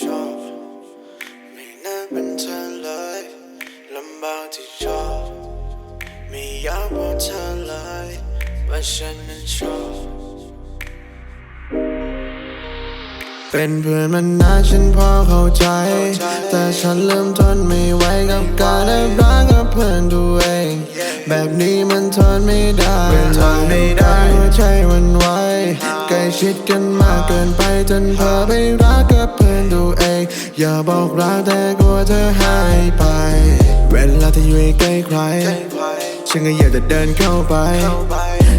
ชอบไม่น่าเป็นเธอเลยลำบากที่ชอบไม่อยากบอกเธอเลยว่าฉันนั้นชอบเป็นเพื่อนมันนานฉันพอเข้าใจ แต่ฉันเริ่มทนไม่ไหวกับการได้รักกับเพื่อนตัวเอง แบบนี้มันทนไม่ได้ทนไม่ได้ ใกล้ชิดกันมากเกินไปจนเพ้อไปรักกับเพื่อนตัวเอง อย่าบอกรักแต่กลัวเธอหายไป เวลาที่อยู่ใกล้ใคร ฉันก็อยากจะเดินเข้าไป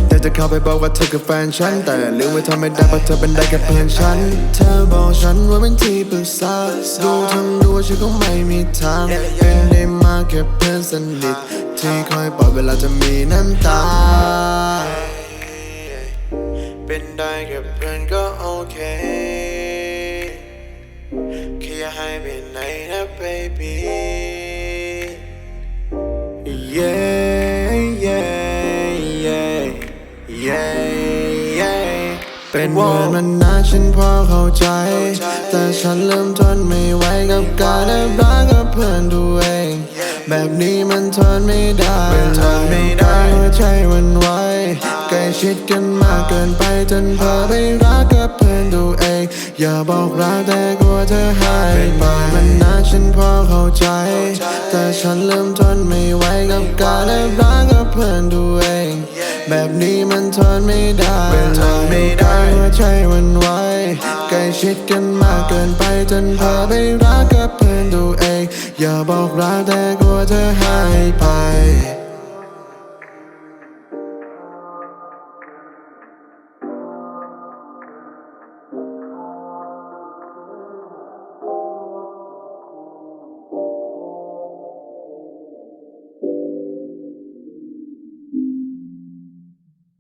แต่จะเข้าไปบอกว่าเธอคือแฟนฉัน แต่ลืมว่าเธอไม่ได้เพราะเธอเป็นได้แค่เพื่อนฉัน เธอบอกฉันว่าเป็นที่ปรึกษาดูทั้งดูฉันก็ไม่มีทางเป็นได้มากแค่เพื่อนสนิทที่คอยปลอบเวลาจะมีน้ำตา เป็นได้แค่เพื่อนก็โอเคแค่อย่าให้ไปไหนนะ baby yeah yeah yeah yeah yeah เป็นเพื่อนมันนานฉันพอเข้าใจ แต่ฉันเริ่มทนไม่ไหวกับการแอบรักกับเพื่อนตัวเอง แบบนี้มันทนไม่ได้เวลาไม่ ใกล้ชิดกันมากเกินไปจนเพ้อไปรักกับเพื่อนตัวเอง อย่าบอกรักแต่กลัวเธอหายไปมันนานฉันพอเข้าใจ แต่ฉันเริ่มทนไม่ไหวกับการแอบรักกับเพื่อนตัวเอง แบบนี้มันทนไม่ได้เวลาไม่ได้หัวใจมันไวใกล้ชิดกันมากเกินไปจนเพ้อไปรักกับเพื่อนตัวเอง อย่าบอกรักแต่กลัวเธอหายไป